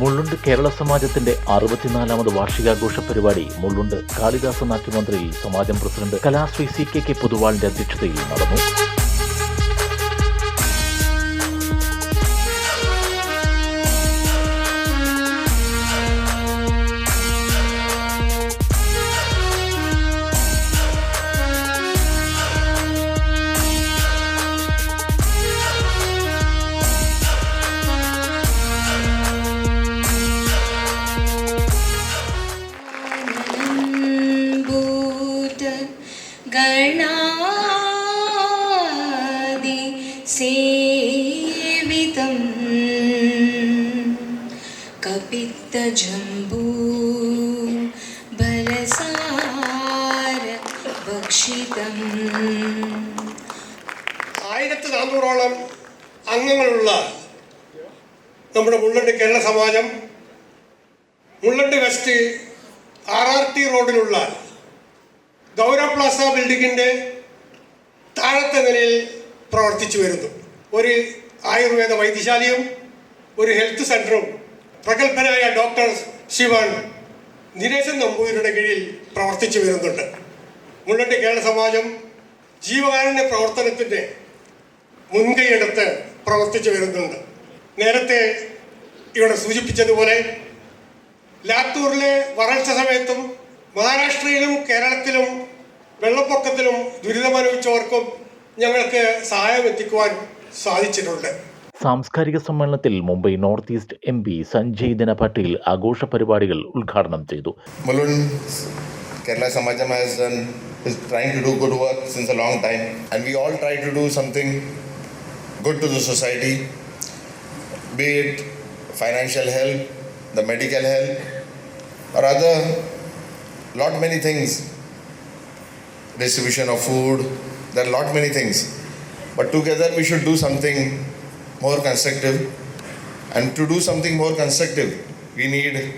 മുള്ളുണ്ട് കേരള സമാജത്തിന്റെ അറുപത്തിനാലാമത് വാർഷികാഘോഷ പരിപാടി. മുള്ളുണ്ട് കാളിദാസ നാട്യമന്ത്രിയിൽ സമാജം president Kalashri C K K പൊതുവാളിന്റെ അധ്യക്ഷതയിൽ നടന്നു. ഗണാതി സേവിതം. കപിത്തജംബൂ ബലസാര ഭക്ഷിതം. ആയിരത്തി നാനൂറോളം അംഗങ്ങളുള്ള നമ്മുടെ മുള്ളട്ട് കേരള സമാജം Mulund west R R T റോഡിലുള്ള ഗൗരവ പ്ലാസ ബിൽഡിങ്ങിന്റെ താഴത്തെ നിലയിൽ പ്രവർത്തിച്ചു വരുന്നു. ഒരു ആയുർവേദ വൈദ്യശാലയും ഒരു ഹെൽത്ത് സെന്ററും പ്രഗത്ഭനായ ഡോക്ടർ ശിവൻ ദിനേശൻ നമ്പൂതിരിയുടെ കീഴിൽ പ്രവർത്തിച്ചു വരുന്നുണ്ട്. മുള്ളണ്ടി കേരള സമാജം ജീവകാരുണ്യ പ്രവർത്തനത്തിന്റെ മുൻകൈയെടുത്ത് പ്രവർത്തിച്ചു വരുന്നുണ്ട്. നേരത്തെ ഇവിടെ സൂചിപ്പിച്ചതുപോലെ ലാത്തൂരിലെ വരൾച്ച സമയത്തും മഹാരാഷ്ട്രയിലും കേരളത്തിലും വെള്ളപ്പൊക്കത്തിലും ദുരിതമനുഭവിച്ചവർക്കും ഞങ്ങൾക്ക് സഹായം എത്തിക്കുവാൻ സാധിച്ചിട്ടുണ്ട് സാംസ്കാരിക സമ്മേളനത്തിൽ Mumbai north east M P Sanjay Dina Patel ആഘോഷ പരിപാടികൾ ഉദ്ഘാടനം ചെയ്തു കേരള സമാജം Samajam has is trying to do good work since a long time, and we all try to do something good to the society, be it financial help, the medical help, or other lot many things. Distribution of food, there are lot many things, but together we should do something more constructive. And to do something more constructive, we need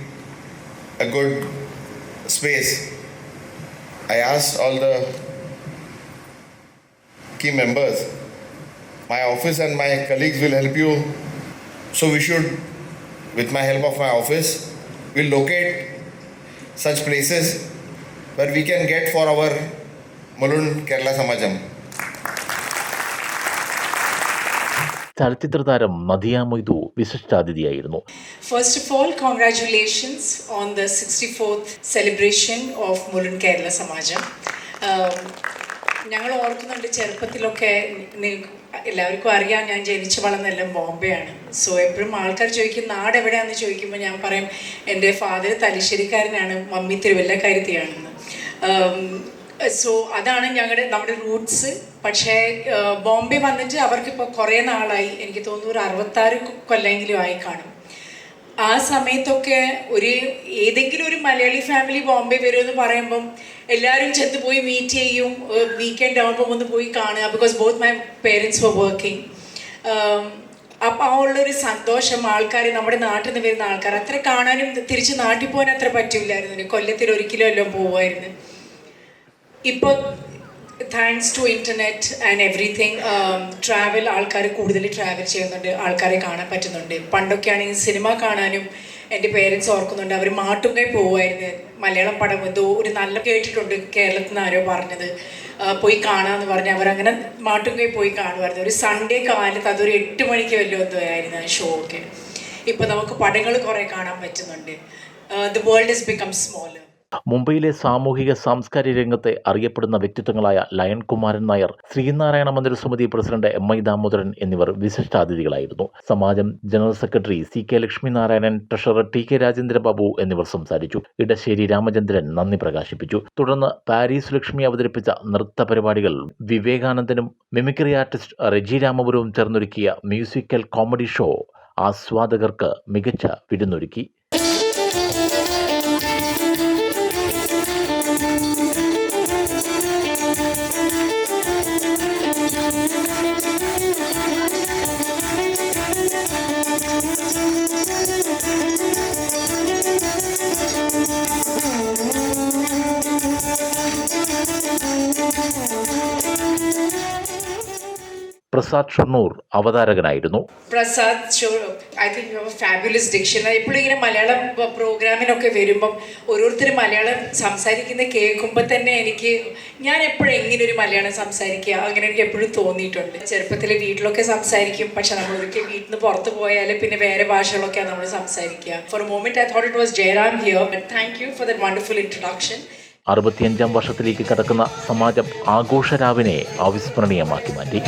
a good space. I asked all the key members. My office and my colleagues will help you. So we should, with my help of my office, we'll locate such places where we can get for our Mulund Kerala സമാജം ചലച്ചിത്ര താരം Nadia Moidu വിശിഷ്ടാതിഥിയായിരുന്നു. First of all congratulations on the sixty fourth celebration of Mulund Kerala samajam ഞങ്ങൾ ഓർക്കുന്നുണ്ട് ചെറുപ്പത്തിലൊക്കെ എല്ലാവർക്കും അറിയാം ഞാൻ ജനിച്ചു വളർന്നെല്ലാം ബോംബെയാണ്. So എപ്പോഴും ആൾക്കാർ ചോദിക്കും നാട് എവിടെയാണെന്ന് ചോദിക്കുമ്പോൾ ഞാൻ പറയും എന്റെ ഫാദർ തലശ്ശേരിക്കാരനാണ് മമ്മി തിരുവല്ലക്കാരത്തിയാണെന്ന്. സോ അതാണ് ഞങ്ങളുടെ നമ്മുടെ റൂട്ട്സ് പക്ഷേ ബോംബെ വന്നിട്ട് അവർക്കിപ്പോൾ കുറേ നാളായി. എനിക്ക് തോന്നുന്നു ഒരു അറുപത്താറ് കൊല്ലെങ്കിലും ആയി കാണും. ആ സമയത്തൊക്കെ ഒരു ഏതെങ്കിലും ഒരു മലയാളി ഫാമിലി ബോംബെ വരുമെന്ന് പറയുമ്പം എല്ലാവരും ചെന്ന് പോയി മീറ്റ് ചെയ്യും. വീക്കെൻഡ് ആകുമ്പോൾ ഒന്ന് പോയി കാണുക. Because both my parents were working അപ്പം ആ ഉള്ളൊരു സന്തോഷം ആൾക്കാർ നമ്മുടെ നാട്ടിൽ നിന്ന് വരുന്ന ആൾക്കാർ അത്ര കാണാനും തിരിച്ച് നാട്ടിൽ പോകാൻ അത്ര പറ്റില്ലായിരുന്നു. കൊല്ലത്തിൽ ഒരിക്കലും എല്ലാം പോവായിരുന്നു ഇപ്പോൾ thanks to internet and everything travel ആൾക്കാർ കൂടുതൽ ട്രാവൽ ചെയ്യുന്നുണ്ട് ആൾക്കാരെ കാണാൻ പറ്റുന്നുണ്ട്. പണ്ടൊക്കെ ആണെങ്കിൽ സിനിമ കാണാനും എന്റെ പേരൻസ് ഓർക്കുന്നുണ്ട് അവർ മാട്ടുങ്കൈ പോവുമായിരുന്നു മലയാളം പടം എന്തോ ഒരു നല്ല കേട്ടിട്ടുണ്ട് കേരളത്തിൽ നിന്ന് ആരോ പറഞ്ഞത്. പോയി കാണാമെന്ന് പറഞ്ഞ് അവരങ്ങനെ മാട്ടുങ്കൈ പോയി കാണുമായിരുന്നു ഒരു സൺഡേ കാലത്ത് അതൊരു എട്ട് മണിക്ക് വല്ലതും എന്തോ ആയിരുന്നു ആ ഷോ ഒക്കെ. ഇപ്പോൾ നമുക്ക് പടങ്ങൾ കുറേ കാണാൻ പറ്റുന്നുണ്ട്. The world is become smaller മുംബൈയിലെ സാമൂഹിക സാംസ്കാരിക രംഗത്തെ അറിയപ്പെടുന്ന വ്യക്തിത്വങ്ങളായ lion Kumaran Nair Sreenarayana Mandira Samiti president M I Damodaran എന്നിവർ വിശിഷ്ടാതിഥികളായിരുന്നു. സമാജം general secretary C K Lakshminarayanan treasurer T K Rajendra Babu എന്നിവർ സംസാരിച്ചു. ഇടശ്ശേരി രാമചന്ദ്രൻ നന്ദി പ്രകാശിപ്പിച്ചു. തുടർന്ന് പാരീസ് ലക്ഷ്മി അവതരിപ്പിച്ച നൃത്ത പരിപാടികൾ വിവേകാനന്ദനും മിമിക്രി ആർട്ടിസ്റ്റ് റെജി രാമപുരവും ചേർന്നൊരുക്കിയ മ്യൂസിക്കൽ കോമഡി ഷോ ആസ്വാദകർക്ക് മികച്ച വിരുന്നൊരുക്കി. Prasad Shoranur അവതാരകനായിരുന്നു. Prasad I think fabulous diction. എപ്പോഴും ഇങ്ങനെ മലയാളം പ്രോഗ്രാമിനൊക്കെ വരുമ്പം ഓരോരുത്തർ മലയാളം സംസാരിക്കുന്ന കേൾക്കുമ്പോൾ തന്നെ എനിക്ക് ഞാൻ എപ്പോഴും എങ്ങനെ ഒരു മലയാളം സംസാരിക്കുക അങ്ങനെ എനിക്ക് എപ്പോഴും തോന്നിയിട്ടുണ്ട്. ചെറുപ്പത്തിൽ വീട്ടിലൊക്കെ സംസാരിക്കും. പക്ഷെ നമ്മൾ ഒരിക്കലും വീട്ടിൽ നിന്ന് പുറത്ത് പോയാൽ പിന്നെ വേറെ ഭാഷകളൊക്കെയാണ് നമ്മൾ സംസാരിക്കുക. For a moment I thought it was Jayaram here thank you for that wonderful introduction അറുപത്തിയഞ്ചാം വർഷത്തിലേക്ക് കടക്കുന്ന സമാജം ആഘോഷരാവിനെ അവിസ്മരണീയമാക്കി മാറ്റി.